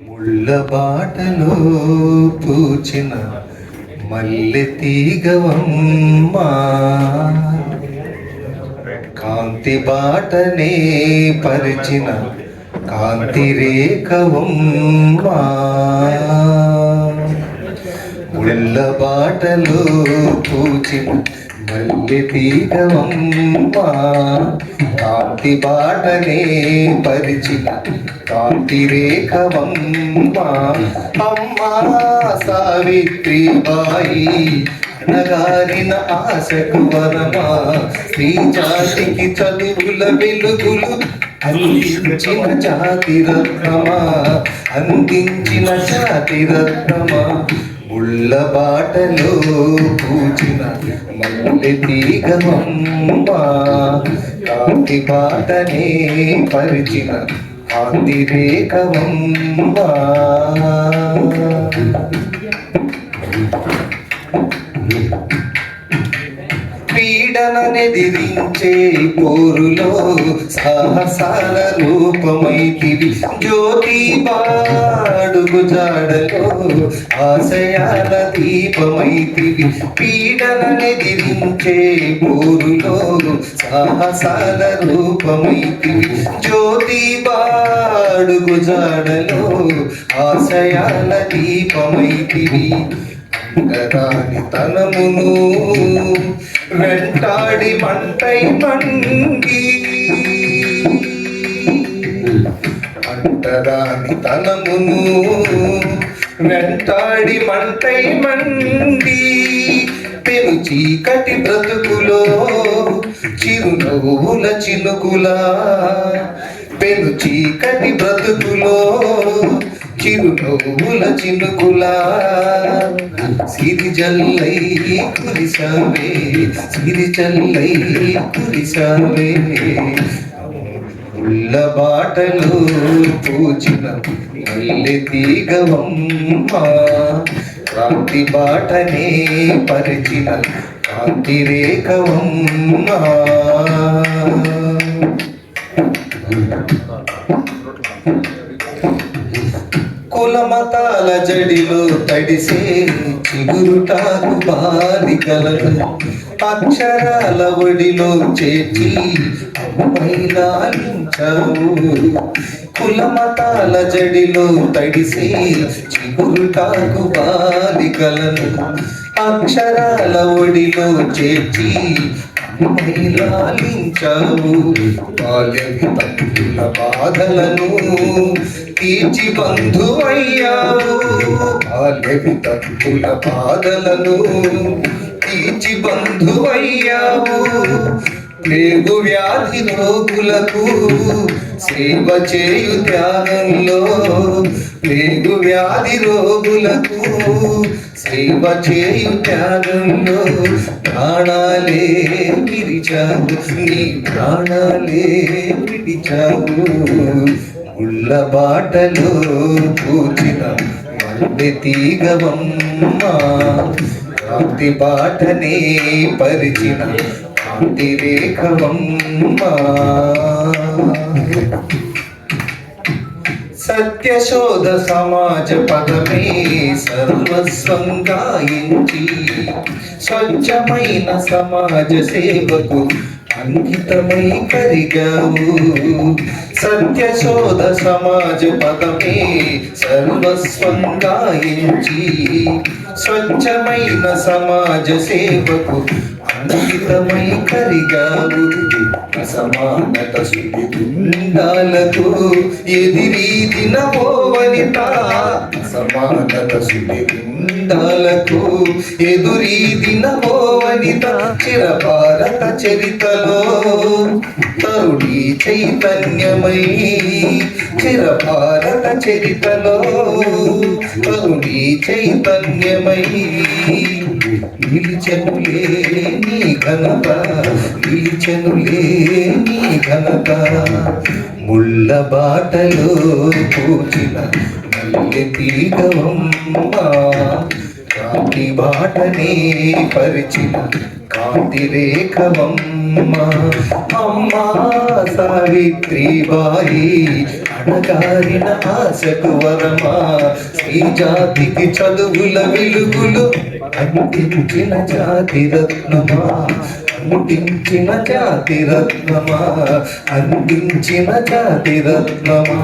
ముళ్ళ బాటలో పూచిన మల్లె తీగవమ్మా. కాంతి బాటనే పరిచిన కాంతి రేఖవమ్మా. ముళ్ళ బాటలో పూచిన మల్లె తీగవమ్మా కాంతి బాటనే పరిచిన కాంతి రేఖవమ్మా అమ్మా సావిత్రి బాయి నగారిన ఆశకు వరమా. శ్రీ జాతికి చదువుల వెలుగులు అందించిన జాతి రత్నమా అందించిన జాతి రత్నమా ముళ్ళ బాటలో పూచిన మల్లె తీగమమ్మ. కాంతి బాటనే పరిచిన కాంతి రేఖమమ్మ రేఖవమ్మా దివించే పోరులో సాహసాల రూపమైతివి జ్యోతి బాడుగు జాడలో ఆశయాల దీపమైతివి పీడననెదిరించే పోరులో సాహసాల రూపమైతివి జ్యోతి బాడుగు జాడలో ఆశయాల దీపమైతివి అంగరాని తనమును వెంటాడి పంటై పండి. అంటరాని తనమును వెంటాడి మంటై మండి పెను చీకటి బ్రతుకులో చిరునవ్వుల చినుకులా. పెను చీకటి బ్రతుకులో చిరునవ్వుల చినుకులా సిరి జల్లై కురిసావే సిరి జల్లై కురిసావే ఉల్ల బాటలు పూచిన మల్లె తీగవమ్మా కాంతి బాటనే పరిచిన కాంతి రేఖవమ్మా Thank you. కులమతాల జడిలో తడిసే చిగురుటాకు బాలికలను అక్షరాల ఒడిలో చేర్చి కుల మతాల జడిలో తడిసే చిగురుటాకు బాలికలను అక్షరాల ఒడిలో చేర్చి లాలించావు బాల్యవి తప్పుల బాధలను తీర్చి బంధువయ్యావు బాల్యవి తప్పుల బాధలను తీర్చి బంధువయ్యావు ప్రేగు వ్యాధి రోగులకు సేవ చేయు త్యాగంలో ప్రేగు వ్యాధి రోగులకు సేవ చేయు త్యాగంలో ప్రాణాలే విరిచావు నీ ప్రాణాలే విడిచావు. పూల బాటలు పూచిన మల్లె తీగవమ్మా కాంతి బాటనే పరిచిన కాంతి రేఖవమ్మా. సత్యశోధ సమాజ పదమే సర్వస్వం గాయించి స్వచ్ఛమైన సమాజ సేవకు అంకితమై కరిగావు. సత్యశోధ సమాజ పదమే సర్వస్వం గాయించి స్వచ్ఛమైన సమాజ సేవకు అంకితమై కరిగావు. అసమానత శుద్ధి గుండాలకు ఎదిరీదిన పోవనిత అసమానత శుద్ధి గుండాలకు ఎదురీదిన పోవనిత చిర భారత చరితలో తరుడి చైతన్యమై చిర భారత చరితలో తరుడి చైతన్యమై నిలిచెనులే నీ ఘనత నిలిచెనులే నీ ఘనత. ముళ్ళ బాటలో పూచిన మల్లె తీగవమ్మ కాకి బాటనే పరిచిన కా కాంతి రేఖవమ్మ అమ్మా సావిత్రి అణగారిన ఆశకు వరమా శ్రీ జాతికి చదువుల వెలుగులు అందించిన జాతి రత్నమా అందించిన జాతి రత్నమా అందించిన జాతి రత్నమా